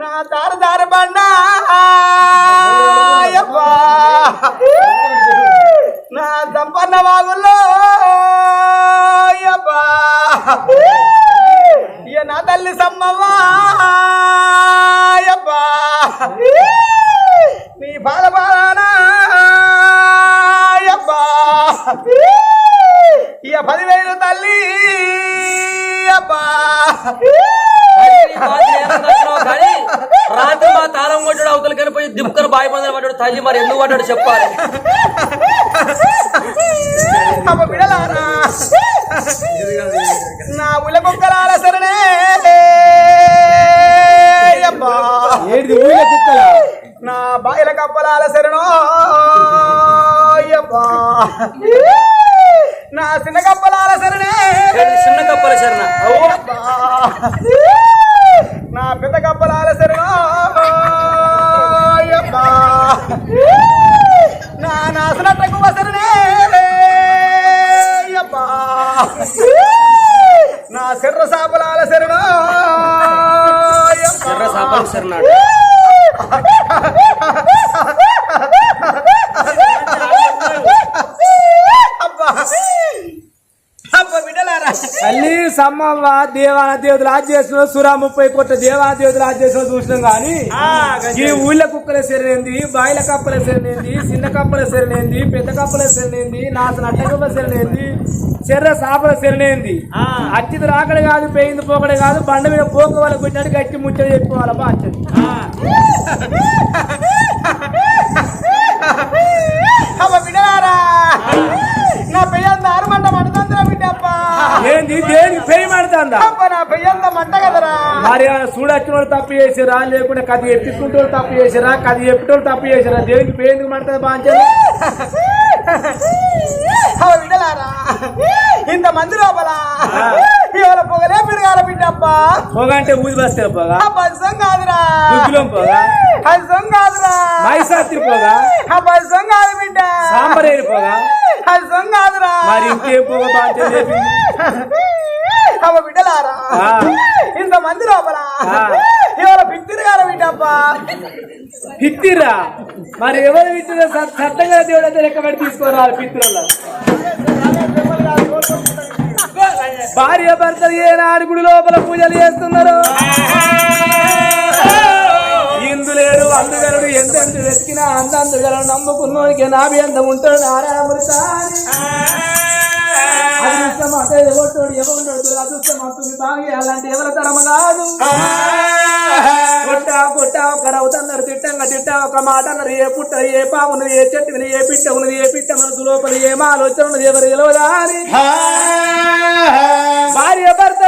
నా దార దారి బండా. నా దంపన్న వాగుల్లో. కనిపోయి దిప్పుకొని బాయి పొందని పడ్డాడు తల్లి మరి ఎందుకు పడ్డాడు చెప్పాలి. అమ్మ బిడలారా నా ఉల కుక్కలాల కుక్కల? నా బాయిల కప్పలాల శరణో. సమ్మవ్వ దేవాన దేవతలు చేసిన సురా ముప్పై కోట్ల దేవాన దేవతలు ఆజ్ చేసిన చూసినాం గాని ఈ ఊళ్ళ కుక్కల సెరనేంది బాయిల కప్పల సెరనేంది చిన్న కప్పల సెరనేంది పెద్ద కప్పల సెరనేంది నాసన అట్టకప్ప సెరనేంది చెర్ర సాపల సెరనేంది అచ్చిది రాకడ కాదు పేయింది పోకడే కాదు బండ మీద పోక వాళ్ళకి పెట్టినట్టు గట్టి ముచ్చట చెప్పుకోవాలి బాధ్యత అబ్బా బిడ్డలారా నా పెయ్యంత ఆరుమంట మంటతంత్ర అబ్బా ఏంది? దేనికి పేయి మాడుతుందా అబ్బా నా పెయ్యంత మంట కదరా మరి చూడొచ్చిన వాళ్ళు తప్పు చేసిరా లేకుంటే కది ఎప్పించుకుంటే వాళ్ళు తప్పు చేసిరా కది ఎప్పిటోళ్ళు తప్పు చేసిరా దేనికి పేరుకు పడుతుంది బాంచలు అబ్బా బిడ్డలారా ఇంత మంది లోపల ఇవాళ పొగలే పెరగాల బిడ్డ అబ్బా పొగంటే ఊది బస్తే పోగా? ఆ బస్సం కాదురా. పోగా? కాదురా. మైసాత్రి పోగా ఆ బస్సం కాదు బిడ్డ సాంబరేరి పోగా కాదురా మరి ఇంకేం పోగా బాంచలు చెప్పింది అవ్వ బిడ్డలారా. ఆ. ఇంత మంది లోపల. మరి ఎవరు పిత్తిరా సత్తంగా దేవుడు అయితే లెక్క పెట్టి తీసుకోరాలి పిత్తుల భార్య భర్తలు ఏనాడు గుడి లోపల పూజలు చేస్తున్నారు? ఇందులేడు అందుగలడు ఎంతెంత వెతికినా అందందుగలడు నమ్ముకున్నోనికి నాభి ఎంత ఉంటాడు నారాయణమృత అదృష్టం ఎవరు ఎవరు అదృష్టం అంటుంది బాగా అలాంటి ఎవరి తరమ కాదు. ఒక రవుతన్నారు తిట్టంగా తిట్టా ఒక మాట అన్నారు ఏ పుట్ట ఏ పామున్నది ఏ చెట్టు ఉన్నది ఏ పిట్ట ఉన్నది ఏ పిట్ట మనసు లోపల ఏం ఆలోచన ఉన్నది ఎవరు అని భార్య భర్తల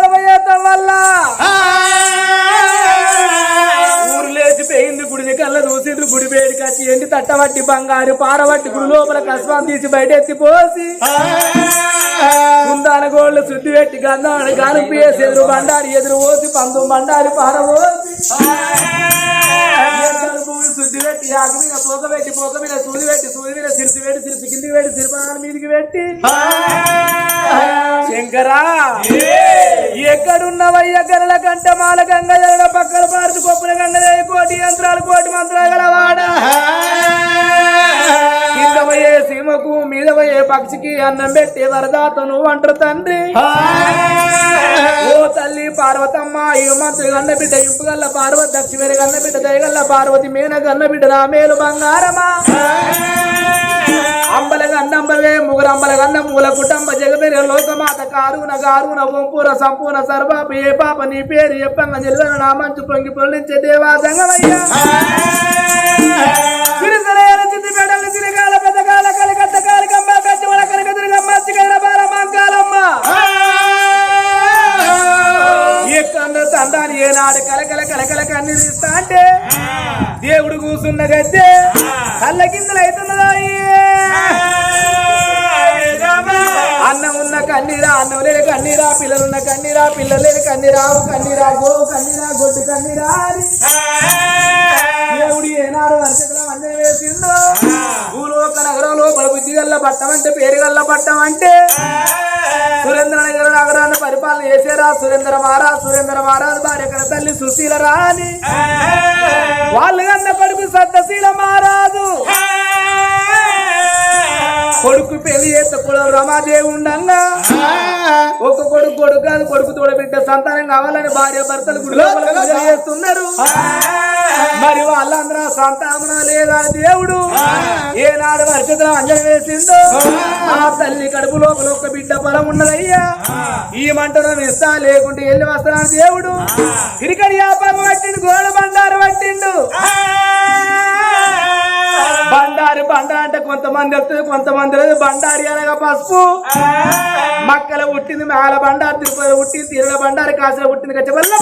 ఎండి తట్టబట్టి బంగారు పారబట్టి గుడి లోపల కస్వం తీసి బయట ఎత్తి పోసి ముందాన గోళ్ళు శుద్ధి పెట్టి గంధాన్ని గానుపు ఎదురు బండారి ఎదురు పోసి పందు బండారి పార పోసి ఎద్దరు భూమి శుద్ధి పెట్టి ఆకు మీద పోక పెట్టి పోక మీద సూది పెట్టి సూది మీద సిరిసి పెట్టి సిరిసి కిందికి పెట్టి సిరిపాల మీదికి పెట్టి. శంకరా ఎక్కడున్నవయ్య గరల కంట మాల గంగ జరగ పక్కల పార్సు కొప్పుల గంగ కోటి యంత్రాలు కోటి మంత్రాలు గలవాడ కింద పోయే సీమకు మీద పోయే పక్షికి అన్నం పెట్టి వరదాతను అంటారు తండ్రి. ఓ తల్లి పార్వతమ్మ మంత్రి గన్న బిడ్డ ఇంపుగల్ల పార్వతి దక్షిణ గన్న బిడ్డ దయగల్ల పార్వతి మేన గన్న బిడ్డ రామేలు బంగారమా? అంబల గన్నంబవే ముగురంబల గన్న మూల కుటుంబ జగమెర లోకమాత కారున గారున వంపూర సంపూర్ణ సర్బాప ఏ పాప నీ పేరు జిల్లన నా మంచు పొంగి పొల్లించే దేవా సంగమయ్యా సిరిసరైన చిత్తి పెట్టండి సిరిగాల తండాని ఏనాడు కలకల కలకల కన్ని తీస్తా అంటే దేవుడు కూసున్న గద్దె కళ్ళ కిందలు అవుతున్నదా అన్నం ఉన్న కన్నీరా అన్నం లేని కన్నీరా పిల్లలున్న కన్నీరా పిల్లలు లేని కన్నీరావు కన్నీరా గోవు కన్నీరా గొడ్డు కన్నీరా పట్టం అంటే పేరు గల్ల పట్టం అంటే సురేంద్రనగర నగరాన్ని పరిపాలన చేసేరా. సురేంద్ర మహారాజ్ సురేంద్ర మహారాజ్ భార్య తల్లి సుశీల రాని వాళ్ళు కన్నా కొడుకు సద్దశీల మహారాజు. కొడుకు పెళ్ళి చేస్తే కూడా రమాదేవి ఉండంగా ఒక కొడుకు కొడుకు కాదు కొడుకు తోడ బిడ్డ సంతానం కావాలని భార్య భర్తలు చేస్తున్నారు. మరి వాళ్ళందరూ సంతానం లేదా దేవుడు? ఏనాడు వర్షతులు అంజలి వేసిందో? ఆ తల్లి కడుపు లోపల ఒక బిడ్డ పొలం ఉన్నదయ్యా. ఈ మంటను ఇస్తా లేకుంటే వెళ్ళి వస్తానని దేవుడు. క్రికెట్ వ్యాపారం పట్టిండు గోడ బండారు పట్టిండు. బండారి బండారు అంటే కొంతమంది వస్తుంది కొంతమంది లేదు. బండారి అనగా పసుపు? మక్కల పుట్టింది మేల బండారు తిరుపతి పుట్టింది తీరుల బండారి కాసుల పుట్టింది కచ్చబల్ల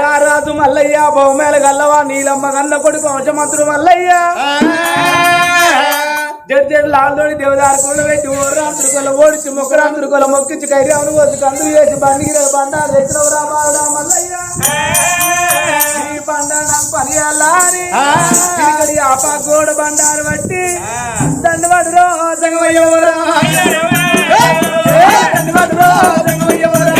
రారాజు మల్లయ్య బహుమేల గల్లవా నీలమ్మ గన్న కొడుకు వంశమంతుడు మల్లయ్య. జడ్ జడ్ లాల్లోని దేవదారు కూడా పెట్టి కొల ఓడిచి మొక్కరాంతుడు కొల మొక్కించి కైరావును వచ్చి కందులు వేసి బండిగిర బండారు తెచ్చిన రామాడా మల్లయ్య ఈ నాకు పని అల్లారి. ఇక్కడ ఆపా గోడ బండారు బట్టి దండవాడు రో జగమయ్యవరా దండవాడు రో జగమయ్యవరా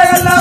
దేవుడు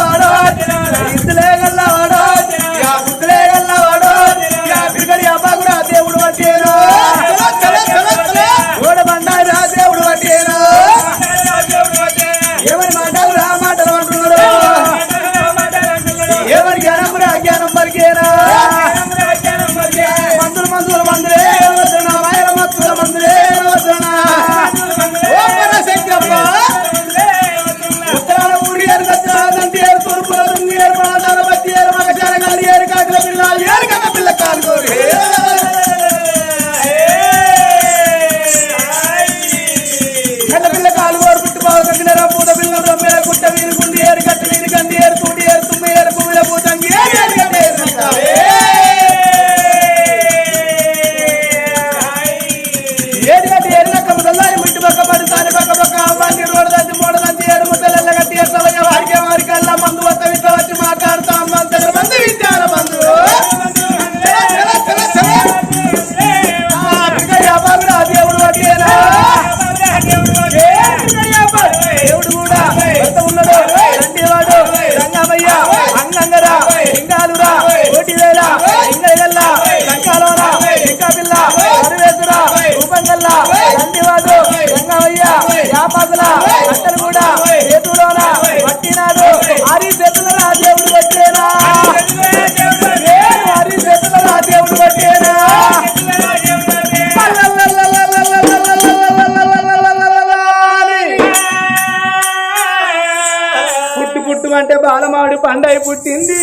కూడా చేతులోన పట్టినాడు హరి చేతులరా దేవుడు పట్టేనా హరి చేతులరా దేవుడు పట్టేనా పుట్టు పుట్టు అంటే బాలమాడి పండై పుట్టింది.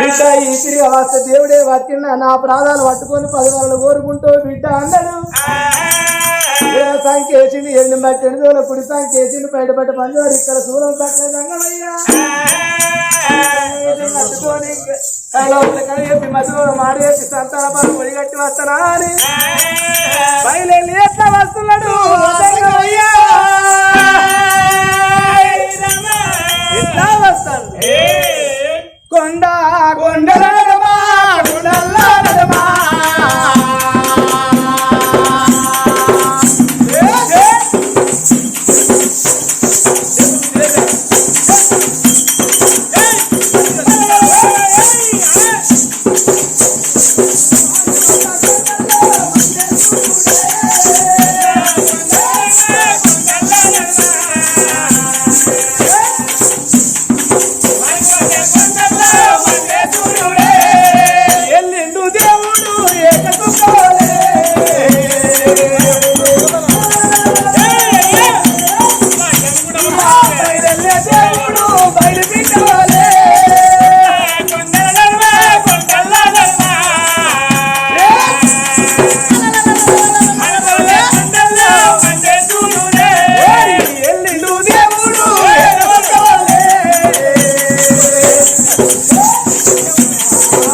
బిడ్డ ఈ తిరిగి అవస్థ దేవుడే పట్టిన నా ప్రాణాలు పట్టుకొని పది వాళ్ళు కోరుకుంటూ బిడ్డ అన్నాడు సంకేసింది ఎన్ని బట్టెడు దూల కుడి సంకేసింది బయట పట్ట పంజారు ఇక్కడ పట్టుకొని మాడేసి సంతాన వస్తానా అని. బయలుదేరి ఎట్లా వస్తున్నాడు? సంగమయ్యా ఎట్లా వస్తాడు? కొండ కొండలమా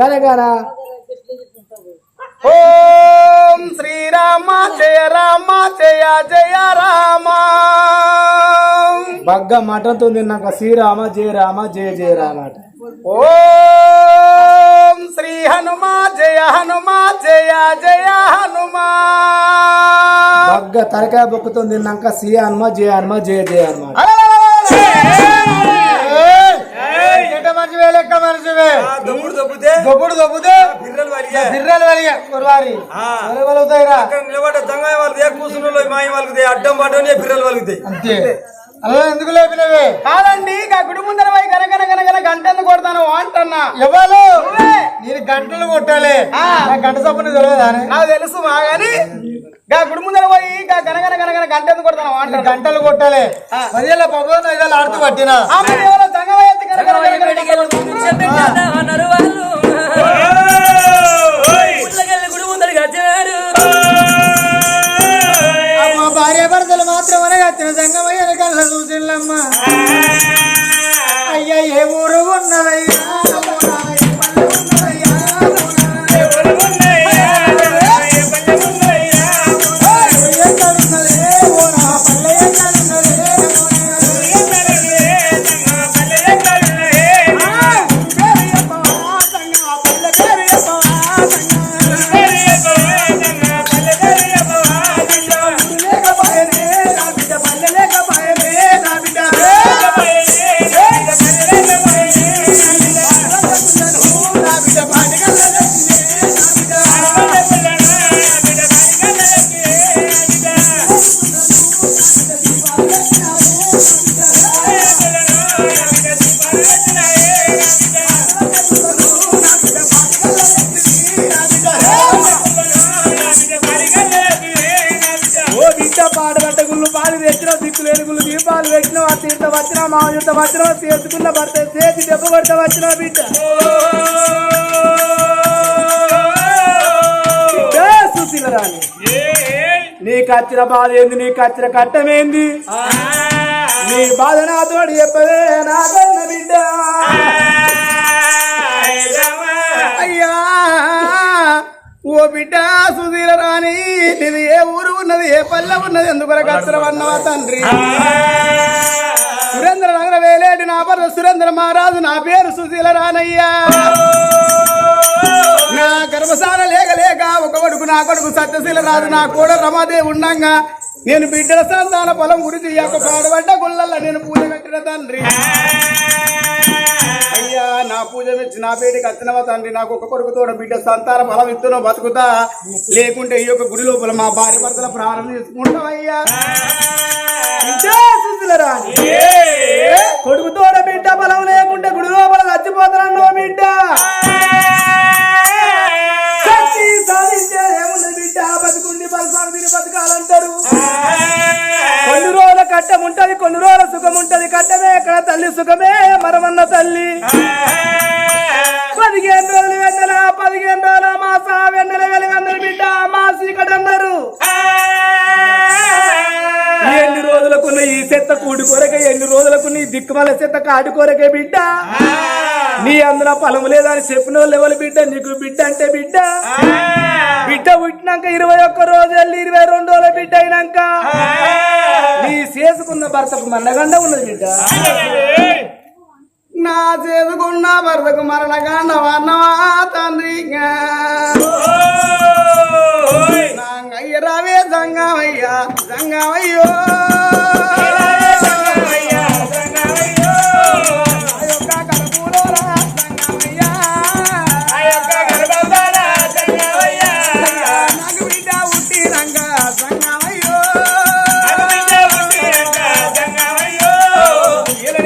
గనగన గనగన ఓం శ్రీరామ జయ రామ జయ జయ రామ. బగ్గ మటంతో తిన్నాక శ్రీరామ జయ రామ జయ జయ రామ అట. ఓం శ్రీ హనుమా జయ హనుమా జయ జయ హనుమా. బగ్గ తరకాయ బొక్కుతో తిన్నాక శ్రీ హనుమ జయ హనుమ జయ జయ హనుమ మనిషివే లెక్క మనిషివే దొప్పుడు దొబ్బితే దొబ్బుడు దొబ్బుతే బిర్రలు వలిగే బిర్రలు వలిగా కుర్రారి ఆ. వలుగుతాయిరా అక్కడ నిలబడ్డ దొంగ వాళ్ళదే కూర్చున్న మాయ వాళ్ళకి అడ్డం పడ్డనే బిర్రలు వలుగుతాయి. అంతే. అలా ఎందుకు లేపినవే? కాదండి ఇక గుడి ముందర పోయి గనగన గనగన గంట ఎందుకు కొడతాను అంటన్నా. ఎవరు. నేను గంటలు కొట్టాలి. ఆ. నా గంట చప్పున తెలియదా నాకు తెలుసు మా గాని గా గుడి ముందర పోయి గనగన గనగన గంట ఎందుకు కొడతాను అంటాను గంటలు కొట్టాలి. పదివేల పబ్బోదు ఐదాలు ఆడుతూ పట్టినా. ఎవరో అన్నారు వాళ్ళు గుడి ముందరికి వచ్చినారు భార్య భర్తలు మాత్రం అనగచ్చిన సంగమయ్య కళ్ళ చూసిల్లమ్మ అయ్యా ఏ ఊరు ఉన్నదయ్యా? తీర్థ వచ్చిన మా యుద్ధ వచ్చిన చేసుకున్న భర్త చేతి దెబ్బ కొడత వచ్చిన బిడ్డ. సుశీల రాణి నీకు కచ్చిన బాధ ఏంది? నీకు కచ్చిన కట్టమేంది నీ బాధ నాతోడు చెప్పవే నాకన్న బిడ్డ. అయ్యా ఓ బిడ్డ సుధీర రాణి ఇది ఏ ఊరు ఉన్నది ఏ పల్లె ఉన్నది? ఎందుకొరకు అన్నవా తండ్రి? సురేంద్ర నగర వేలేటి నా పర్ర సురేంద్ర మహారాజు నా పేరు సుశీల రానయ్యా. నా గర్భసాన లేక లేక ఒక కొడుకు నా కొడుకు సత్యశీల రాజు నా కూడా రమాదే ఉండంగా నేను బిడ్డల సంతాన పొలం గురించి యొక్క పాడబడ్డ గుళ్ళల్లో నేను పూజ కట్టిన తండ్రి. నా పూజ మెచ్చి నా పేటికి వచ్చినవా తండ్రి? నాకు ఒక కొడుకు తోడ బిడ్డ సంతాన ఫలం ఇస్తున్నా బతుకుతా. లేకుంటే ఈ యొక్క గుడి లోపల మా భార్య భర్తల ప్రారంభం తీసుకుంటామయ్యా కొడుకు తోడ బిడ్డ బలం లేకుంటే గుడి లోపల చచ్చిపోతారన్నో బిడ్డ. బిడ్డ బతుకుండి బలసాగు తిని బతకాలంటారు కొన్ని రోజుల కట్టం ఉంటది కొన్ని రోజుల సుఖం ఉంటది. కట్టమే ఎక్కడ తల్లి సుఖమే మరమన్న తల్లి. పదిహేను రోజులు వెన్నెల పదిహేను రోజుల మాస వెన్నెల వెలుగన్నారు బిడ్డ మా సీకటి అన్నారు ఎన్ని రోజులకున్న ఈ చెత్త కూడి కొరకే ఎన్ని రోజులకు నీ దిక్కుమల చెత్త కాడి కొరకే బిడ్డ. నీ అందులో పొలం లేదని చెప్పిన వాళ్ళు ఎవరు బిడ్డ? నీకు బిడ్డ అంటే బిడ్డ. బిడ్డ పుట్టినాక ఇరవై ఒక్క రోజు వెళ్ళి ఇరవై రెండు రోజుల బిడ్డ అయినాక నీ చేసుకున్న భర్తకు మన్నగండ ఉన్నది బిడ్డ. నా చేసుకున్న భర్తకు మరణగాండ వన్నవా తండ్రి అయ్య రావే సంగమయ్యా సంగమయ్యో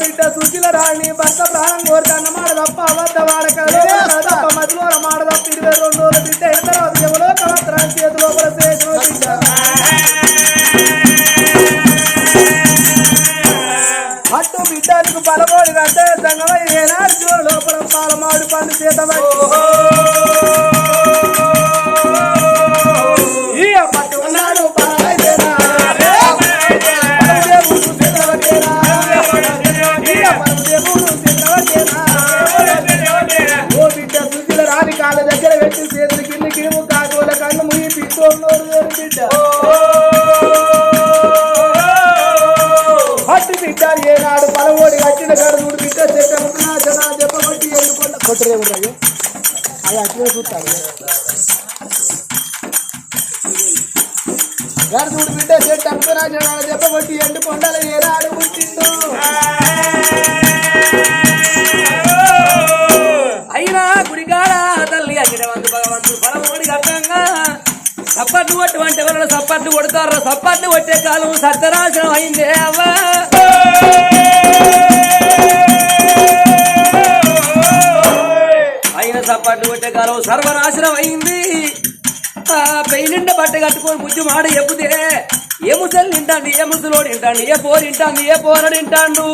బిడ్డ సూచిల రాణి భర్త ప్రాణం కోరుతాన్న మాట తప్ప అబద్ధ వాడకలు తప్ప మధ్యలో మాట తప్ప ఇరవై రెండు రోజుల బిడ్డ అయిన తర్వాత ఎవరో కవత్రం చేతి లోపల చేసిన బిడ్డ అట్టు బిడ్డకు బలమోడి అంటే సంగమై ఏనాడు చూడు లోపల పాలమాడు పండు చేత కలవోడి కట్టిన కాడ చూడు బిడ్డ చెట్టముకున్నా జనా చెప్పబట్టి ఎన్నుకొండ కొట్టరేముడు అయ్యో. అది అట్లే చూస్తాను. గారు చూడు బిడ్డ చెట్టు అమ్ముకున్నా జనా చెప్పబట్టి ఎండు కొండలు ఏనాడు పుట్టిందో అయినా గుడికాడ తల్లి అగిరవంతు భగవంతుడు పరమోడి గట్టంగా సప్పట్లు కొట్టమంటే ఎవరైనా సప్పట్లు కొడతారు? సప్పట్లు కొట్టే కాలం సత్యనాశనం అయిందే అవ్వా. అయిన సప్పట్లు కొట్టే కాలం సర్వనాశనం అయింది. ఆ పెయినిండ బట్ట కట్టుకొని బుద్ధి మాడ చెబితే ఏ ముసలు తింటాండి ఏ ముసలోడు తింటాండి ఏ పోరు తింటాండి ఏ పోరడు తింటాండు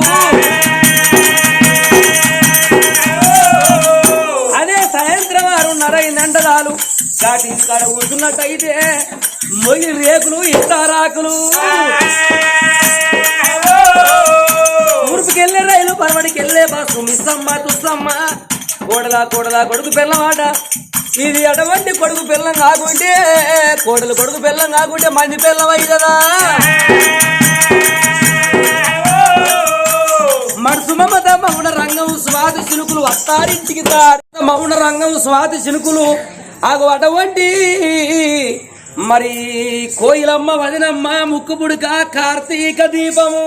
అదే సాయంత్రం ఆరున్నర అయిందంట చాలు కాటి కాడ కూర్చున్నట్టయితే మొగి రేకులు ఇస్తారాకులు తూర్పుకెళ్ళే రైలు వెళ్ళే బస్సు. మిస్సమ్మ తుస్సమ్మ. కోడలా కోడలా కొడుకు పిల్లవాడ ఇది అటువంటి కొడుకు పిల్లం కాకుంటే కోడలు కొడుకు పిల్లం కాకుంటే మంది పిల్లం అయ్యదా మనసు మమత మౌన రంగం స్వాతి చిలుకులు అత్తారింటికి మౌన రంగం స్వాతి చినుకులు అగు అటువంటి మరి కోయిలమ్మ వదినమ్మ ముక్కుపుడుక కార్తీక దీపము.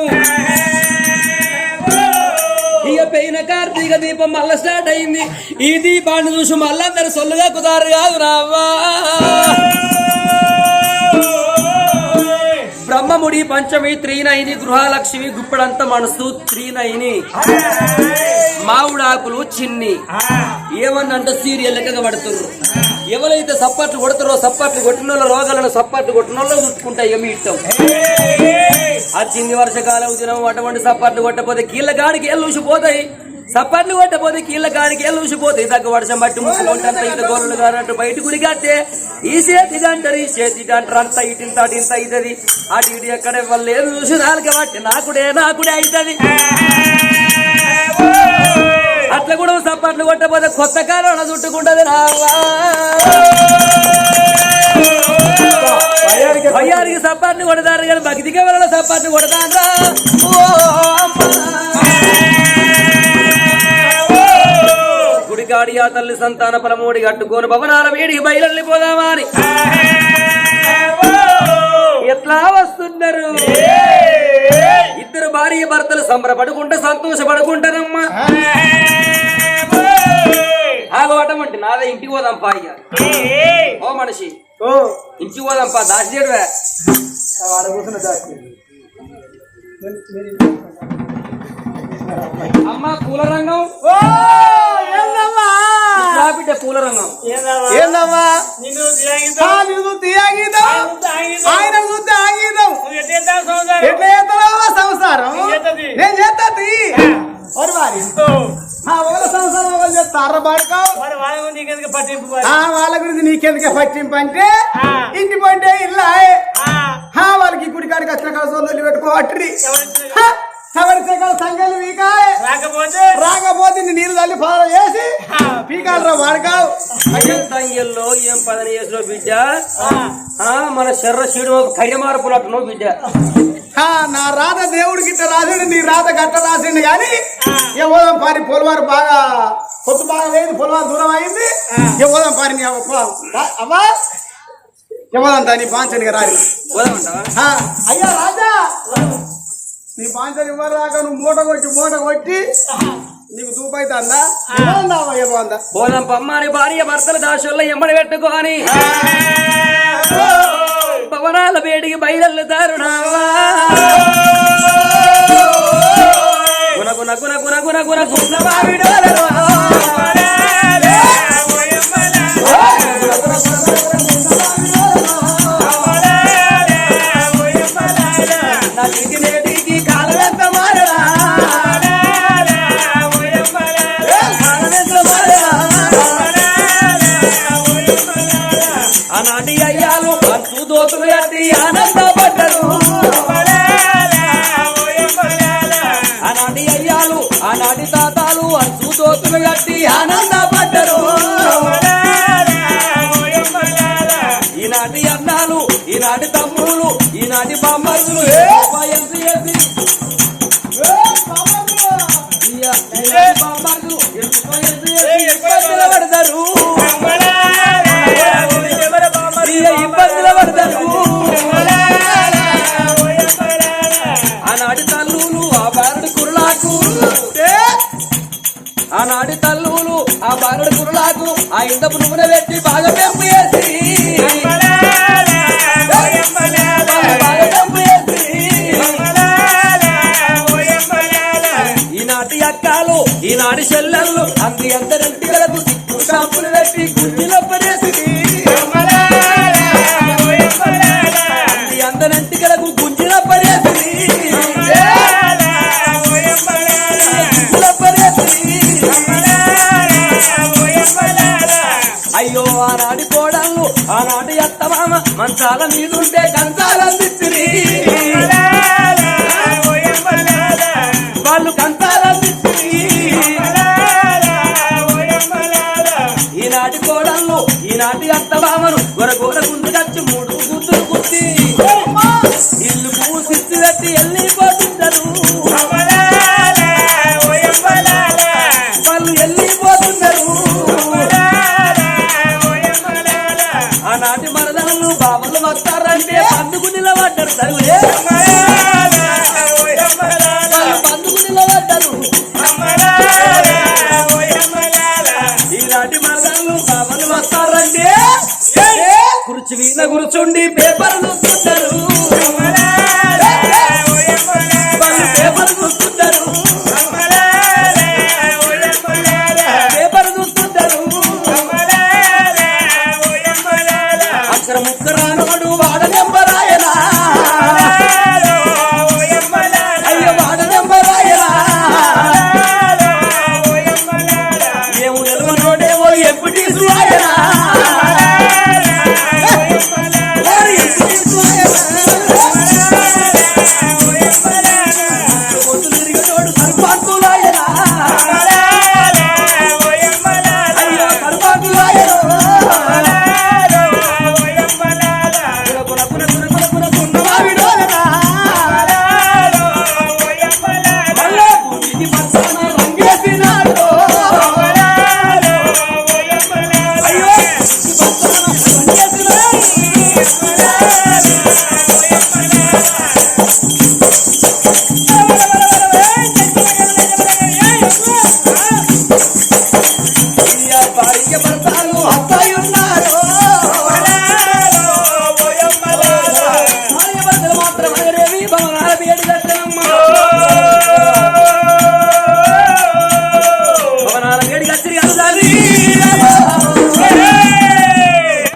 ఇక పోయిన కార్తీక దీపం మళ్ళా స్టార్ట్ అయింది. ఈ దీపాన్ని చూసి మళ్ళా అందరు సొల్లుగా కుదారు కాదు రావా బ్రహ్మముడి పంచమి త్రీనైని గృహలక్ష్మి గుప్పడంత మనసు త్రీనైని. మావుడాకులు చిన్ని. ఏమన్నంటే సీరియల్ లెక్కగా పడుతున్నారు ఎవరైతే సప్పట్లు కొడతారో సప్పట్లు కొట్టిన రోగాలను సప్పట్లు కొట్టిన వాళ్ళు చుట్టుకుంటాయి ఏమి ఇష్టం? ఆ వర్షకాలం దినం అటువంటి సప్పట్లు కొట్టపోతే కీళ్ళ గాడికి ఎల్లుసిపోతాయి సప్పట్లు కొట్టపోతే కీళ్ళ గాడికి ఎల్లుసిపోతాయి తగ్గ వర్షం బట్టి ముసుకుంటే ఇంత గోళ్ళు కానట్టు బయట గుడి ఈ చేతి అంటారు ఈ చేతి అంటారు. అంత ఇటు ఇంత అటు ఇంత అవుతుంది అటు ఇటు ఎక్కడ ఇవ్వలేదు చూసి నాలుగు బట్టి నాకుడే నాకుడే అవుతుంది అట్లా కూడా సప్పట్లు కొట్టపోతే కొత్త కాలం చుట్టుకుంటది రావా భయానికి సపాన్ని కొడతారు కానీ భక్తికి కొడతారా ఓ అమ్మా. గుడికాడి ఆ తల్లి సంతాన పరమోడి కట్టుకొని భవనాల వేడికి బయలుపోదామా అని ఎట్లా వస్తున్నారు? ఇద్దరు భార్య భర్తలు సంబరపడుకుంటే సంతోషపడుకుంటారమ్మా. ఆగవటమంటే నాదే ఇంటికి పోదాం పా ఇక ఓ మనిషి. ఓ. ఇంటికి పోదాం పా దాసిదేడువే వాడు కూర్చున్న దాచి అమ్మ పూల రంగం. ఓ బిడ్డ పూల రంగం. ఏందమ్మా? నిన్ను తిరిగి ఆ, నీకు తీయగీతం ఆయన చూస్తే ఆగీతం ఎట్లా చేస్తావా సంసారం. నేను వారి. వాళ్ళ గురించి నీకెందుకు పట్టింపు అంటే. ఇంటి పంటే ఇల్లా వాళ్ళకి గుడి కాడికి వచ్చిన కాడ సొందలు పెట్టుకోవట్రి ఎవరి- సంగలు రాకపోతే? రాకపోతే నీ నీళ్ళు తల్లి ఫాలో చేసి పీకాలరా వాడుకావు. ఏం తంగెల్లో ఏం పదని చేసినావు బిడ్డ? మన శర్ర శివుడు కడియ మార్పులట్టున్నావు బిడ్డ. నా రాత దేవుడికి ఇట్లా రాసిండు నీ రాత గట్ట రాసిండు కానీ ఎవోదం పారి పొలవారు బాగా పొత్తు బాగా లేదు పొలవారు దూరం అయింది. ఎవోదం పారి నీ అవ్వ పో. రా- అవ్వా. ఎవోదం తా నీ పాంచనిగా హా, అయ్యా రాజా. నీ పాంచని ఇవ్వరు దాకా నువ్వు మూట కొట్టి మూట కొట్టి నీకు దూపైతుందా పోదాం పమ్మాని భార్య భర్తల దాసుల్లో ఎమ్మడి పెట్టుకోని. పవనాల వేడికి బయలుతారు గుణ గుణ గుణ గుణ గుణ గుణ గుణ అంచు దోతులు ఎత్తి ఆనాటి అయ్యాలు ఆనాటి తాతాలు అంచు దోతులు ఎత్తి ఆనందపడ్డరు. ఈనాటి అన్నాలు ఈనాటి తమ్ముళ్ళు ఈనాటి బామ్మరులు కురులాకు నూనె పెట్టి బాగా పెంపు చేసి. ఈనాటి అక్కలు ఈనాటి చెల్లెళ్ళు అంది అందరింటి మంచాల మీదుంటే కంచాలందిచ్చిరి నిలబడ్డారు ఇలాంటి మరదలు బాబులు వస్తారంటే? కుర్చీ మీద కూర్చుండి పేపర్లు చూస్తారు